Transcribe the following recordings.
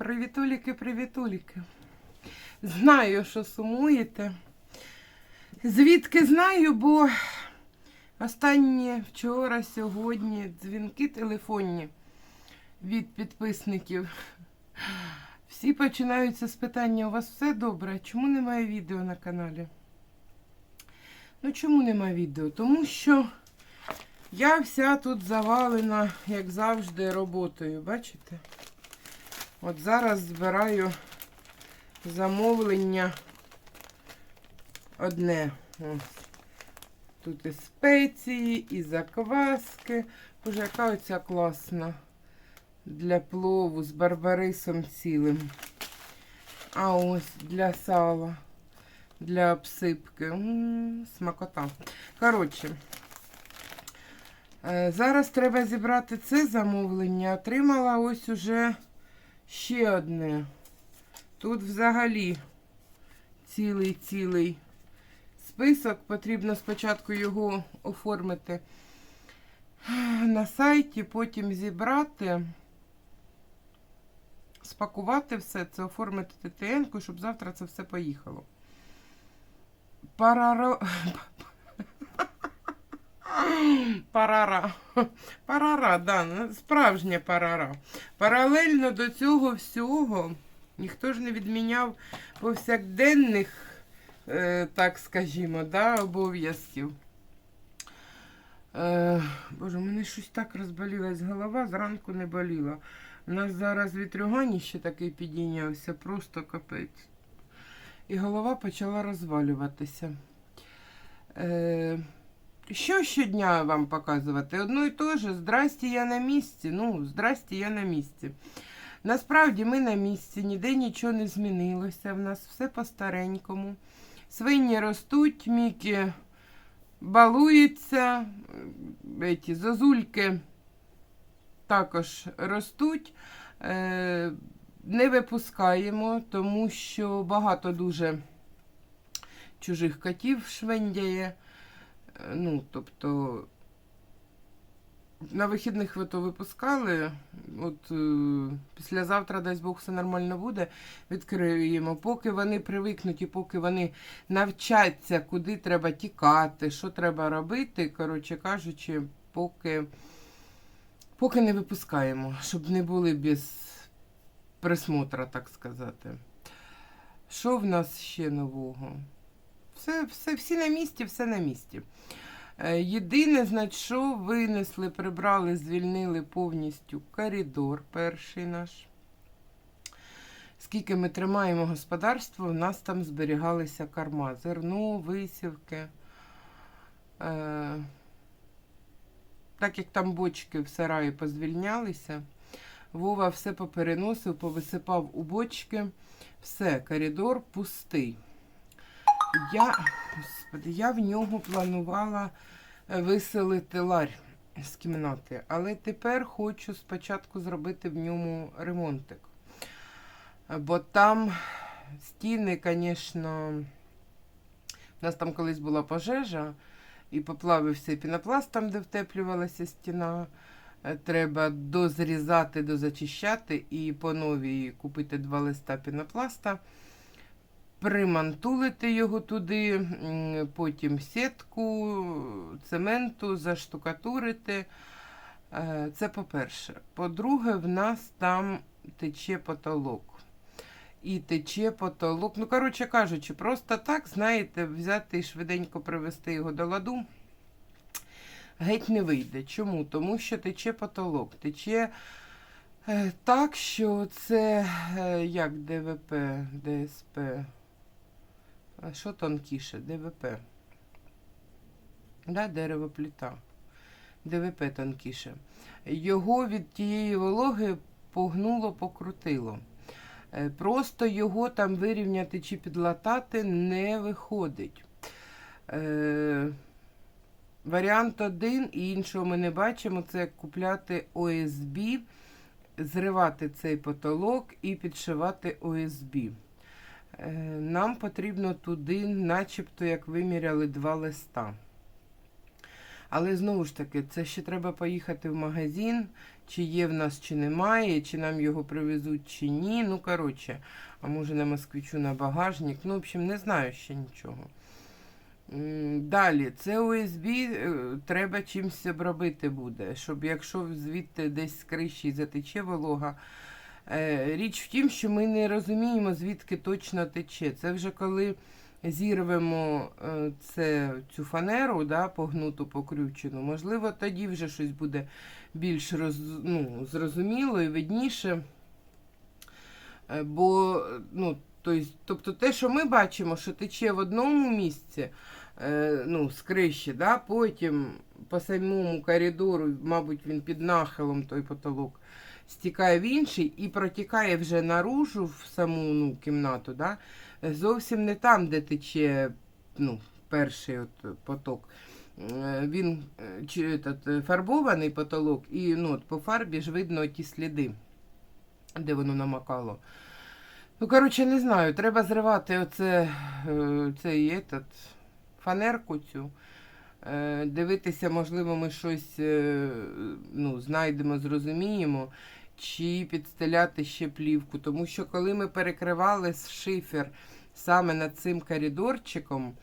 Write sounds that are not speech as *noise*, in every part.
Привітуліки, привітуліки. Знаю, що сумуєте. Звідки знаю, бо останні вчора, сьогодні дзвінки телефонні від підписників. Всі починаються з питання: у вас все добре? Чому немає відео на каналі? Ну, чому немає відео? Тому що я вся тут завалена, як завжди, роботою. Бачите? От зараз збираю замовлення одне. Тут і спеції, і закваски. Боже, яка оця класна для плову з барбарисом цілим. А ось для сала, для обсипки. М, Смакота. Коротше, е, зараз треба зібрати це замовлення. Отримала ось уже ще одне. Тут взагалі цілий-цілий список. Потрібно спочатку його оформити на сайті, потім зібрати, спакувати все це, оформити ТТН, щоб завтра це все поїхало. Параро... *laughs* Парара. Парара, да, справжня парара. Паралельно до цього всього ніхто ж не відміняв повсякденних, е, так скажімо, да, обов'язків. Е, Боже, у мене щось так розболілась голова, зранку не боліла. У нас зараз вітрюганіще такий підійнявся, просто капець. І голова почала розвалюватися. Е, що щодня вам показувати? Одно і те ж, здрасті, я на місці. Ну, здрасті, я на місці. Насправді ми на місці, ніде нічого не змінилося. В нас все по-старенькому. Свині ростуть, міки балуються, еті, зозульки також ростуть. Е, не випускаємо, тому що багато дуже чужих котів швендяє. Е, Ну, тобто на вихідних ви то випускали. От е, післязавтра, дасть Бог, все нормально буде. Відкриємо. Поки вони привикнуть і поки вони навчаться, куди треба тікати, що треба робити, коротше кажучи, поки, поки не випускаємо, щоб не були без присмотра, так сказати. Що в нас ще нового? Все, все, всі на місці, все на місці. Е, Єдине, що винесли, прибрали, звільнили повністю коридор перший наш. Скільки ми тримаємо господарство, у нас там зберігалися корма, зерно, висівки. Е, так як там бочки в сараї позвільнялися, Вова все попереносив, повисипав у бочки. Все, коридор пустий. Я, господи, я в нього планувала е, виселити ларь з кімнати, але тепер хочу спочатку зробити в ньому ремонтик. Бо там стіни, звісно, у нас там колись була пожежа, і поплавився пінопласт там, де втеплювалася стіна. Е, Треба дозрізати, дозачищати і по новій купити два листа пінопласта примантулити його туди, потім сітку, цементу, заштукатурити. Е, Це по-перше. По-друге, в нас там тече потолок. І тече потолок. Ну, коротше кажучи, просто так, знаєте, взяти і швиденько привести його до ладу. Геть не вийде. Чому? Тому що тече потолок. Тече е, так, що це е, як ДВП, ДСП. Що тонкіше? ДВП. Да, деревопліта. ДВП тонкіше. Його від тієї вологи погнуло, покрутило. Е, Просто його там вирівняти чи підлатати не виходить. Е, варіант один і іншого ми не бачимо, це купляти ОСБ, зривати цей потолок і підшивати ОСБ. Е, Нам потрібно туди, начебто, як виміряли, два листа. Але знову ж таки, це ще треба поїхати в магазин, чи є в нас, чи немає, чи нам його привезуть, чи ні. Ну, коротше, а може на москвичу на багажник. Ну, в общем, не знаю ще нічого. Далі, це USB е, треба чимось обробити буде, щоб якщо звідти десь з криші затече волога. Е, Річ в тім, що ми не розуміємо, звідки точно тече. Це вже коли зірвемо е, це, цю фанеру, да, погнуту покрючену, можливо, тоді вже щось буде більш роз, ну, зрозуміло і видніше. Е, Бо, ну, тобто, те, що ми бачимо, що тече в одному місці, ну, з криші, да, потім по самому коридору, мабуть, він під нахилом той потолок, стікає в інший і протікає вже наружу в саму ну, кімнату, да, зовсім не там, де тече ну, перший от поток. Е, Він е, чи, этот, е, фарбований потолок, і ну, от, по фарбі ж видно ті сліди, де воно намакало. Ну, коротше, не знаю, треба зривати оце, цей этот, фанерку цю. Дивитися, можливо, ми щось ну, знайдемо, зрозуміємо, чи підстеляти ще плівку. Тому що коли ми перекривали шифер саме над цим коридорчиком,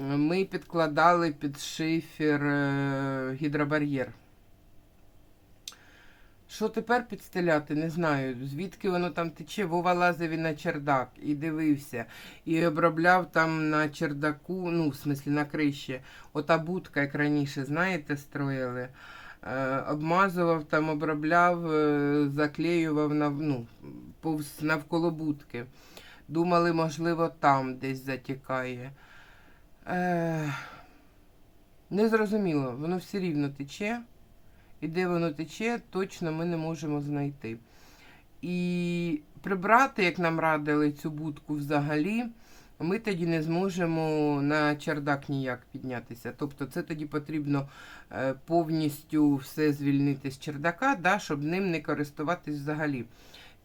ми підкладали під шифер е, гідробар'єр. Що тепер підстеляти, не знаю. Звідки воно там тече. Вова лазив і на чердак і дивився, і обробляв там на чердаку, ну, в смислі на криші. Ота будка, як раніше, знаєте, строїли. Е, обмазував там, обробляв, е, заклеював нав, ну, повз навколо будки. Думали, можливо, там десь затікає. Е, незрозуміло, воно все рівно тече. І де воно тече, точно ми не можемо знайти. І прибрати, як нам радили цю будку взагалі, ми тоді не зможемо на чердак ніяк піднятися. Тобто це тоді потрібно е, повністю все звільнити з чердака, да, щоб ним не користуватись взагалі.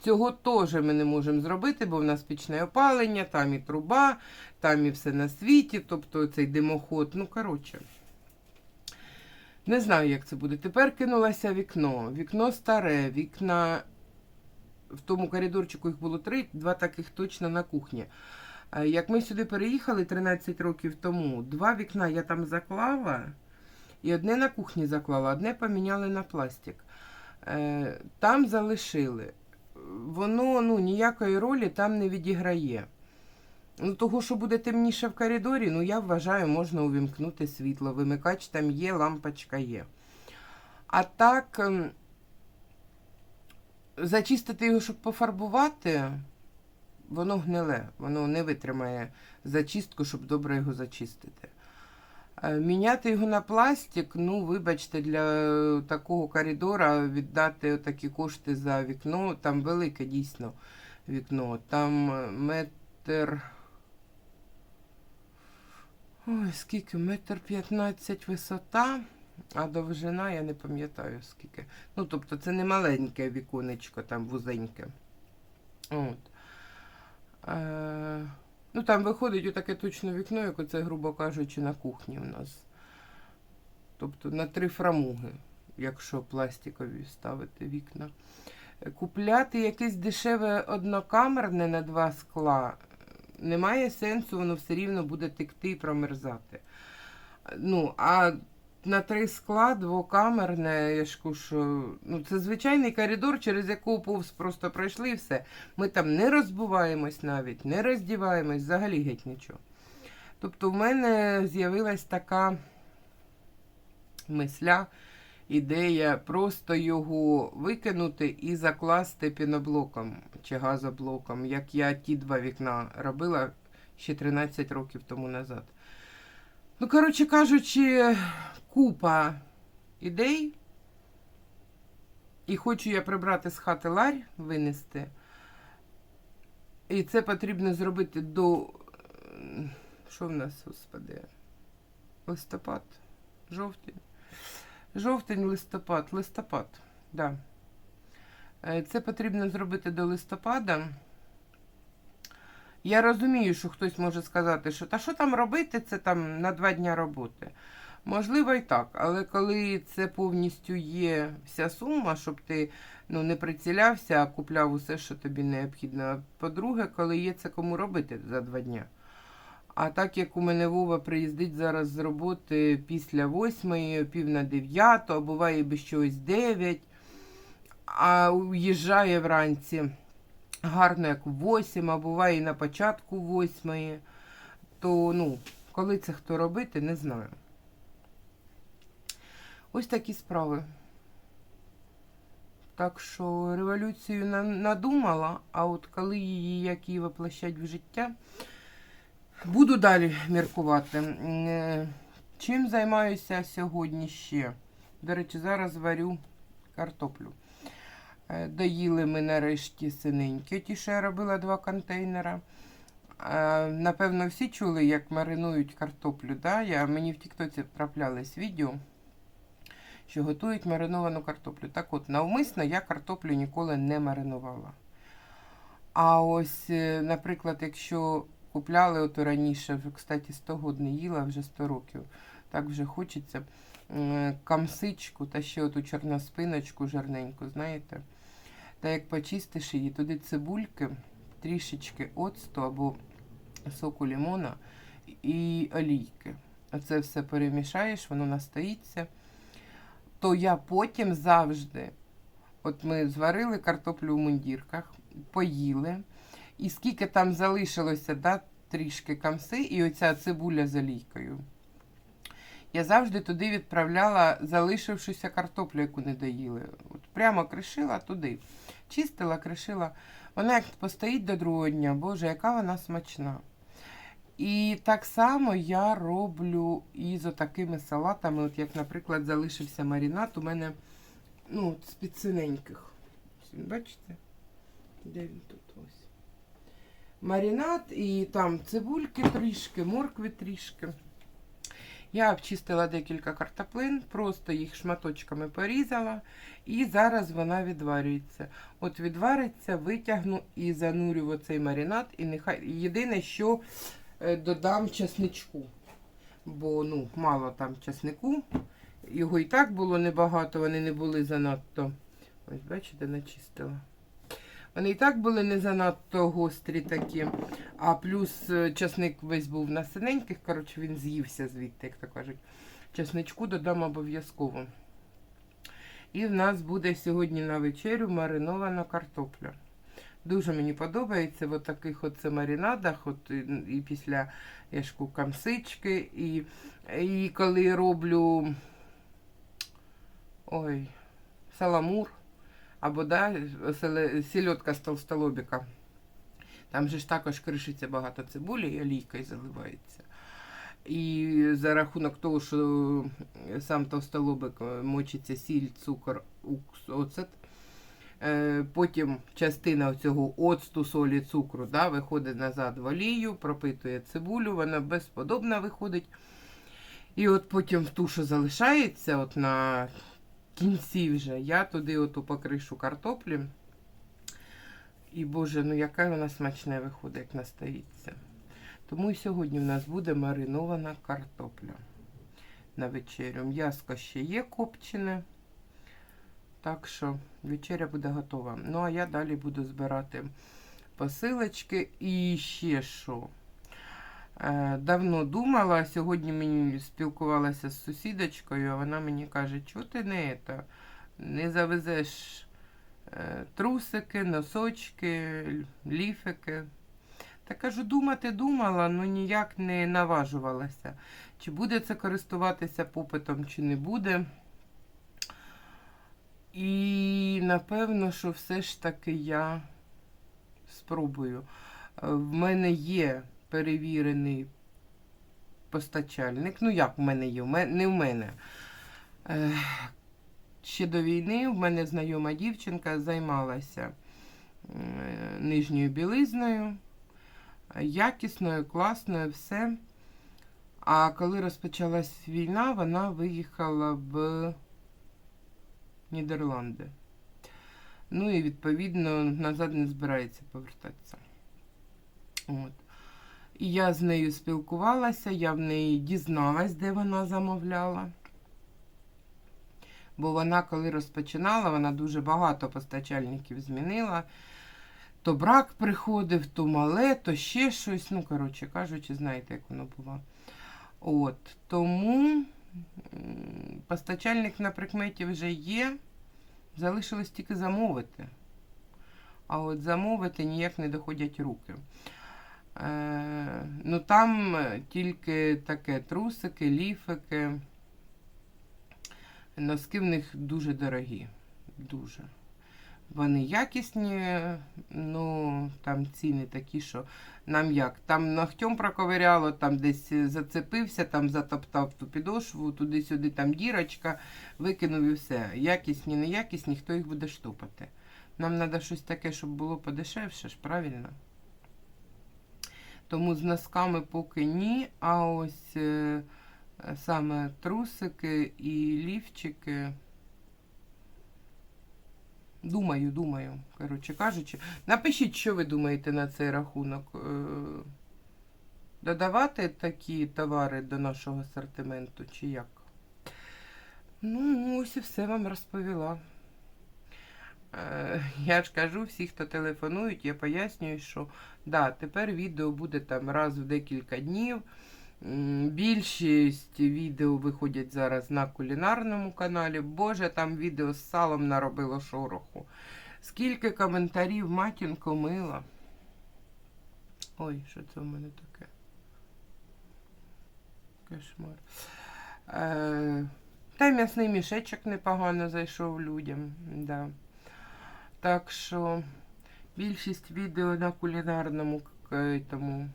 Цього теж ми не можемо зробити, бо в нас пічне опалення, там і труба, там і все на світі, тобто цей димоход. Ну, коротше. Не знаю, як це буде. Тепер кинулося вікно. Вікно старе, вікна в тому коридорчику їх було три, два таких точно на кухні. Е, Як ми сюди переїхали 13 років тому, два вікна я там заклала, і одне на кухні заклала, одне поміняли на пластик. Е, Там залишили. Воно ну, ніякої ролі там не відіграє. Ну, того, що буде темніше в коридорі, ну я вважаю, можна увімкнути світло. Вимикач там є, лампочка є. А так, ем, зачистити його, щоб пофарбувати, воно гниле, воно не витримає зачистку, щоб добре його зачистити. Е, Міняти його на пластик, ну, вибачте, для такого коридора віддати такі кошти за вікно. Там велике дійсно вікно. Там е, метр. Ой, скільки? Метр п'ятнадцять висота, а довжина я не пам'ятаю скільки. Ну, тобто це не маленьке віконечко, там вузеньке. От. Е, ну, там виходить отаке точно вікно, як оце, грубо кажучи, на кухні у нас. Тобто на три фрамуги, якщо пластикові ставити вікна. Е, Купляти якесь дешеве однокамерне на два скла немає сенсу, воно все рівно буде текти і промерзати. Ну, а на три скла двокамерне, я ж що ну, це звичайний коридор, через який повз просто пройшли і все. Ми там не розбуваємось навіть, не роздіваємось, взагалі геть нічого. Тобто в мене з'явилась така мисля, ідея просто його викинути і закласти піноблоком чи газоблоком, як я ті два вікна робила ще 13 років тому назад. Ну, коротше кажучи, купа ідей. І хочу я прибрати з хати ларь, винести. І це потрібно зробити до. Що в нас, господи? Листопад? Жовтень? Жовтень, листопад, листопад, да. Е, Це потрібно зробити до листопада. Я розумію, що хтось може сказати, що та що там робити, це там на два дня роботи. Можливо, і так, але коли це повністю є вся сума, щоб ти ну, не прицілявся, а купляв усе, що тобі необхідно. По-друге, коли є це кому робити за два дня. А так як у мене Вова приїздить зараз з роботи після восьмої, пів на дев'яту, а буває без чогось дев'ять, а уїжджає вранці гарно як восім, а буває і на початку восьмої, то ну, коли це хто робити, не знаю. Ось такі справи. Так що революцію надумала, а от коли її як її воплощать в життя, буду далі міркувати. Е, Чим займаюся сьогодні ще? До речі, зараз варю картоплю. Е, Доїли ми нарешті синенькі. Ті, що я робила два контейнера. Е, Напевно, всі чули, як маринують картоплю. Да? Я, мені в Тіктоці траплялись відео, що готують мариновану картоплю. Так от, навмисно я картоплю ніколи не маринувала. А ось, е, наприклад, якщо купляли от раніше, вже, кстати, 100 год не їла, вже 100 років, так вже хочеться. М, Камсичку та ще оту чорноспиночку жирненьку, знаєте. Та як почистиш її, туди цибульки, трішечки оцту або соку лимона і олійки. Оце все перемішаєш, воно настоїться. То я потім завжди, от ми зварили картоплю в мундірках, поїли. І скільки там залишилося, да, трішки камси, і оця цибуля з олійкою. Я завжди туди відправляла залишившуся картоплю, яку не доїли. От прямо кришила туди. Чистила, кришила. Вона як постоїть до другого дня, боже, яка вона смачна. І так само я роблю і з такими салатами, от як, наприклад, залишився маринад у мене ну, з підсиненьких. Бачите? Де він тут ось? Маринад і там цибульки трішки, моркви трішки. Я обчистила декілька картоплин, просто їх шматочками порізала, і зараз вона відварюється. От відвариться, витягну і занурю в оцей маринад. І нехай єдине, що е, додам чесничку. Бо ну, мало там чеснику. Його і так було небагато, вони не були занадто. Ось, бачите, начистила. Вони і так були не занадто гострі такі. А плюс е, часник весь був на синеньких, коротше, він з'ївся звідти, як то кажуть. Часничку додам обов'язково. І в нас буде сьогодні на вечерю маринована картопля. Дуже мені подобається в таких от маринадах, от і, і після яшку камсички, і, і коли роблю ой, саламур, або да, сільотка з толстолобіка. Там же ж також кришиться багато цибулі і олійкою заливається. І за рахунок того, що сам товстолобик е, мочиться сіль, цукор, укс, оцет. Е, Потім частина цього оцту, солі, цукру да, виходить назад в олію, пропитує цибулю, вона безподобна виходить. І от потім в ту, що залишається, от на кінці вже, я туди оту покришу картоплі. І боже, ну яка вона смачна виходить, як настоїться. Тому і сьогодні в нас буде маринована картопля на вечерю. М'яско ще є копчене. Так що вечеря буде готова. Ну, а я далі буду збирати посилочки. І ще що. Е, Давно думала, сьогодні мені спілкувалася з сусідочкою, а вона мені каже, чого ти не, це, не завезеш е, трусики, носочки, ліфики. Та кажу, думати думала, ну ніяк не наважувалася. Чи буде це користуватися попитом, чи не буде. І напевно, що все ж таки я спробую. Е, В мене є перевірений постачальник. Ну, як в мене є? Не в мене. Е, ще до війни в мене знайома дівчинка займалася е, нижньою білизною, якісною, класною, все. А коли розпочалась війна, вона виїхала в Нідерланди. Ну і відповідно назад не збирається повертатися. От. І я з нею спілкувалася, я в неї дізналась, де вона замовляла. Бо вона, коли розпочинала, вона дуже багато постачальників змінила. То брак приходив, то мале, то ще щось. Ну, коротше кажучи, знаєте, як воно було. От, тому постачальник на прикметі вже є. Залишилось тільки замовити. А от замовити ніяк не доходять руки. Е, ну там е, тільки таке трусики, ліфики. Носки в них дуже дорогі. Дуже. Вони якісні, ну там ціни такі, що нам як. Там ногтем проковиряло, там десь зацепився, там затоптав ту підошву, туди-сюди там дірочка, викинув і все. Якісні, неякісні, хто їх буде штопати. Нам треба щось таке, щоб було подешевше ж, правильно? Тому з носками поки ні, а ось е, саме трусики і лівчики. Думаю, думаю, коротше кажучи. Напишіть, що ви думаєте на цей рахунок. Е, Додавати такі товари до нашого асортименту, чи як? Ну, ось і все вам розповіла. Е, Я ж кажу, всі, хто телефонують, я пояснюю, що да, тепер відео буде там раз в декілька днів. Більшість відео виходять зараз на кулінарному каналі. Боже, там відео з салом наробило шороху. Скільки коментарів матінко мила. Ой, що це в мене таке? Кошмар. Е, та й м'ясний мішечок непогано зайшов людям. Да. Так що більшість відео на кулінарному к- тому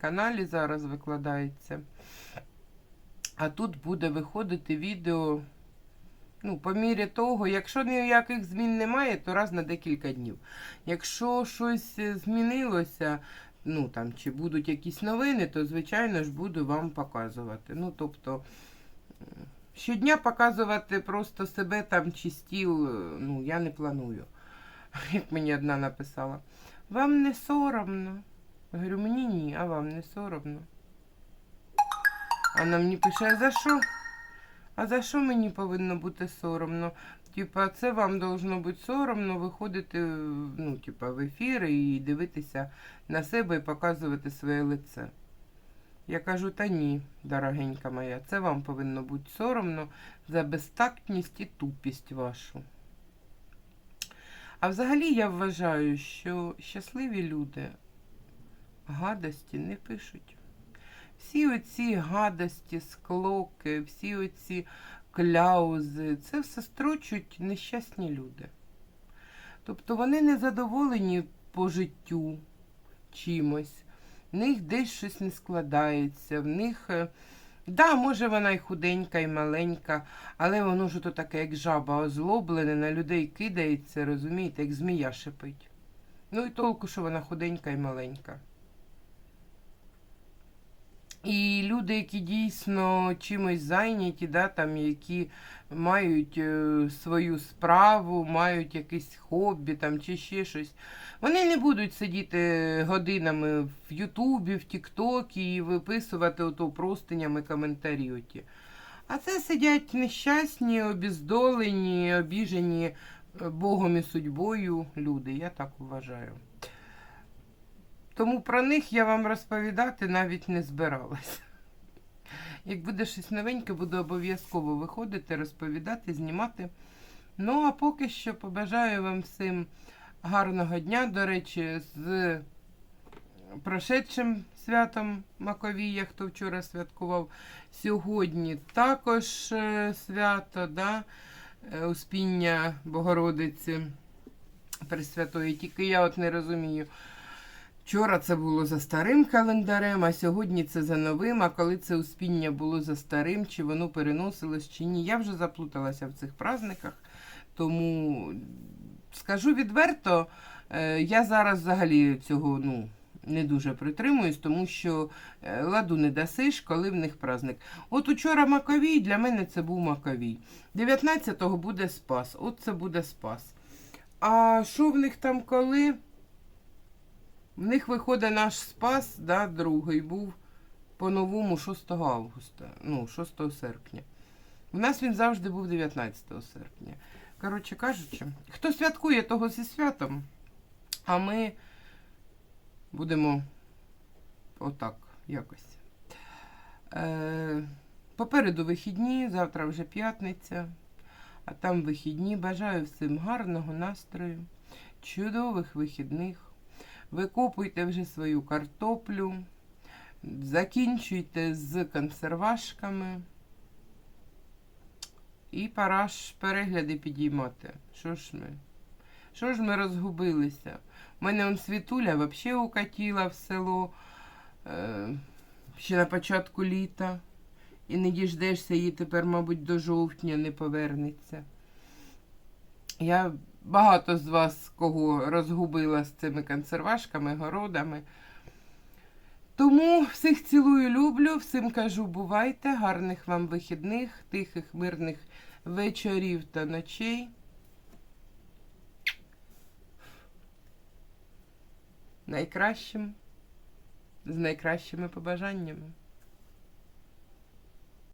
каналі зараз викладається. А тут буде виходити відео. Ну, по мірі того, якщо ніяких змін немає, то раз на декілька днів. Якщо щось е, змінилося, ну там чи будуть якісь новини, то звичайно ж буду вам показувати. Ну, тобто, щодня показувати просто себе там чи стіл, е, ну, я не планую. *laughs* Як мені одна написала. Вам не соромно? Я говорю, мені ні, а вам не соромно. Вона мені пише, а за що? А за що мені повинно бути соромно? Типа, це вам должно бути соромно виходити ну, типа, в ефір і дивитися на себе і показувати своє лице. Я кажу, та ні, дорогенька моя, це вам повинно бути соромно за безтактність і тупість вашу. А взагалі я вважаю, що щасливі люди гадості не пишуть. Всі оці гадості, склоки, всі оці кляузи, це все строчуть нещасні люди. Тобто вони не задоволені по життю чимось, в них десь щось не складається, в них. Да, може вона і худенька, і маленька, але воно ж то таке, як жаба озлоблене, на людей кидається, розумієте, як змія шипить. Ну і толку, що вона худенька і маленька. І люди, які дійсно чимось зайняті, да, там, які мають е, свою справу, мають якесь хобі там, чи ще щось, вони не будуть сидіти годинами в Ютубі, в Тіктокі і виписувати ото простинями коментарі. Оті. А це сидять нещасні, обіздолені, обіжені е, Богом і судьбою люди, я так вважаю. Тому про них я вам розповідати навіть не збиралася. Як буде щось новеньке, буду обов'язково виходити, розповідати, знімати. Ну, а поки що побажаю вам всім гарного дня. До речі, з прошедшим святом Маковія, хто вчора святкував. Сьогодні також е, свято, да? е, Успіння Богородиці Пресвятої. Тільки я от не розумію. Вчора це було за старим календарем, а сьогодні це за новим. А коли це успіння було за старим, чи воно переносилось, чи ні. Я вже заплуталася в цих праздниках. Тому скажу відверто, е, я зараз взагалі цього ну, не дуже притримуюсь, тому що е, ладу не дасиш, коли в них праздник. От учора Маковій, для мене це був Маковій. 19-го буде Спас. От це буде Спас. А що в них там коли? В них виходить наш спас, да, другий був по-новому 6 августа, ну, 6 серпня. У нас він завжди був 19 серпня. Коротше кажучи, хто святкує того зі святом, а ми будемо отак якось. Е, попереду вихідні, завтра вже п'ятниця, а там вихідні. Бажаю всім гарного настрою, чудових вихідних. Викопуйте вже свою картоплю, закінчуйте з консервашками. І пора ж перегляди підіймати. Що ж ми? Що ж ми розгубилися? У мене он світуля взагалі укатіла в село е, ще на початку літа. І не діждешся її тепер, мабуть, до жовтня не повернеться. Я багато з вас кого розгубила з цими консервашками, городами. Тому всіх цілую, люблю, всім кажу, бувайте, гарних вам вихідних, тихих, мирних вечорів та ночей. Найкращим, з найкращими побажаннями.